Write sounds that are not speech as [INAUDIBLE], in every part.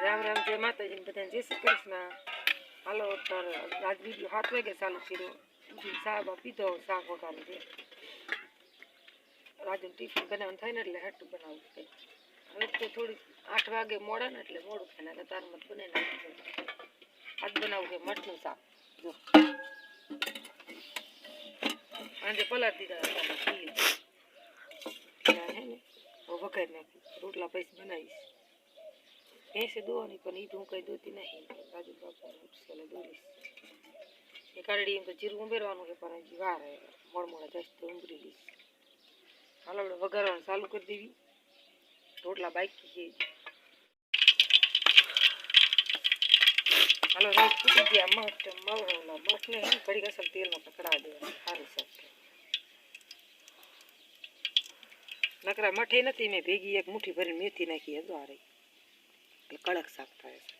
રામ રામ જય માતાજી બધાને જય શ્રી કૃષ્ણ હાલો તાર આજ વિડીયો સાત વાગે ચાલુ કર્યો ઉઠીને ચા બા પીધો શાક વઘારી છે રાજુ ટિફિન બનાવવાનું થાય ને એટલે હાટું બનાવવું છે હવે તો થોડી આઠ વાગે મોડા ને એટલે મોડું થાય ને તાર મત બને નાખી આજ બનાવવું છે મઠનું શાક જો આજે પલાળ દીધા હતા પી હે ને હવે વઘારી નાખી રોટલા પૈસા બનાવીશ ભેંસે દોવાની પણ ઈ તો હું કઈ દોતી નહીં રાજુ બાપા ઉઠસેલે દોરીશ એ કારડી એમ તો જીરું ઉમેરવાનું છે પણ હજી વાર હે મોડ મોડા જઈશ તો ઉમરી લઈશ હાલો આપણે વઘારવાનું ચાલુ કરી દેવી રોટલા બાકી છે હાલો રાઈસ ફૂટી ગયા મઠ મવરોલા મઠને હે ને ઘડીક અસલ તેલમાં પકડાવી દેવાનું સારું શાક નકરા મઠે નથી મેં ભેગી એક મુઠ્ઠી ભરીને મેથી નાખી હજુ આ રહી એટલે કડક શાક થાય છે.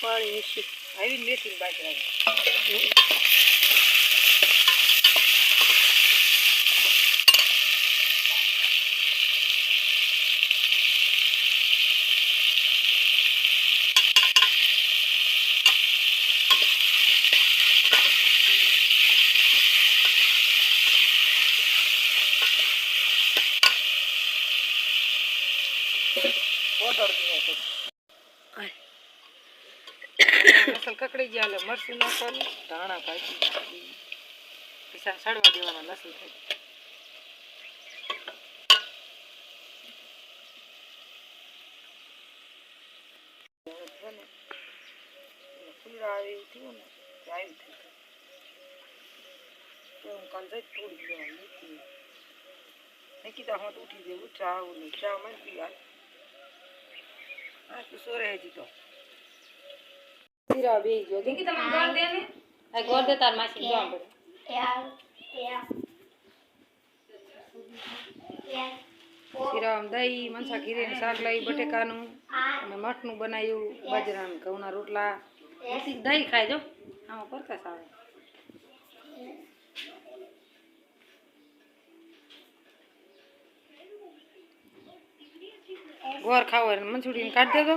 પાણી મિક્સી આવીને મેથી બાજરા ઓર્ડર લસણ કકડી ગયા એટલે મરચું નાખવાનું ધાણા ભાજી પૈસા સડવા દેવાના લસણ થઈ ફૂલડા આવે એવું થયું ને તે આવી થયું તો હું કાલ જઈ તોડી દેવા નીકળી નિકિતા હું તો ઉઠી જાય ઉઠા આવું નહીં ચા મને પીવા હા તું સોરે હજી તો જીરા બે જો દેખી તમે ગોળ દે ને? આ ગોળ દે તાર માસી જો આમ જીરા દહીં મનસા ખીરીનું શાક લાવી બટેકાનું અને મઠનું બનાવ્યું બાજરાના ઘઉંના રોટલા. દહીં ખાય જો. આમાં પરકાશ આવે. ગોર ખાવો હોય મંચુડીને કાઢી દેજો.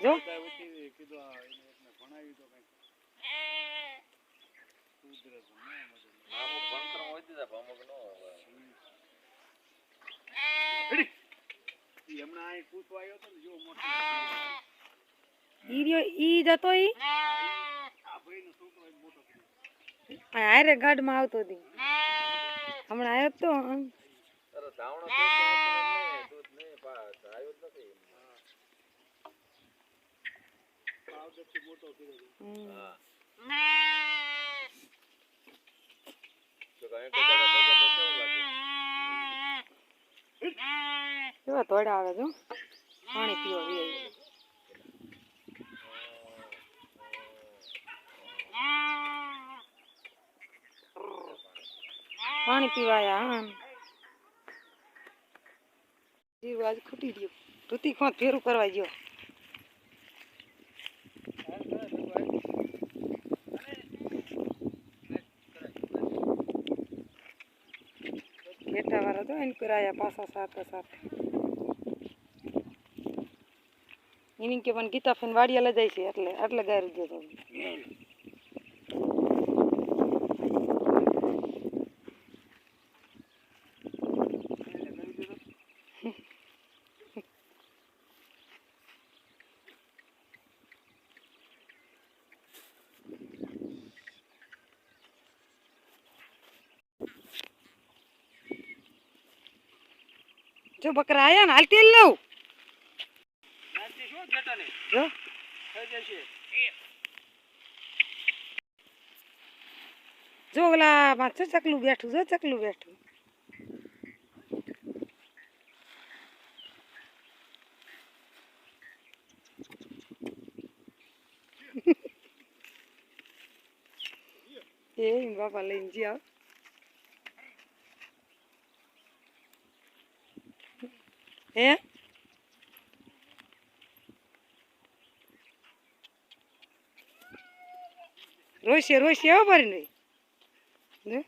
જો. ઈ જતો ઈ? આરે ગાડમાં આવતો હતી હમણાં આવ્યો તો હમ. કેવા તોડા આવે જો પાણી પીવા વી પાણી પીવાયા હા. જીરું આજ ખૂટી ગયો. ઋતિક ખોત ફેરું કરવા ગયો. બેઠા વાળા તો એને કરાયા પાછા સાથે સાથે એની કે પણ ગીતા ફેન વાડિયા લઈ છે એટલે એટલે ગાયરું જતો જો બકરા આયા ને, હાલતી લઉં જો. જો ઓલા માં જો ચકલું બેઠું, જો ચકલું બેઠું. [LAUGHS] એ બાપા લઈને જી હે? રોશે રોશે આવો ભરીને ને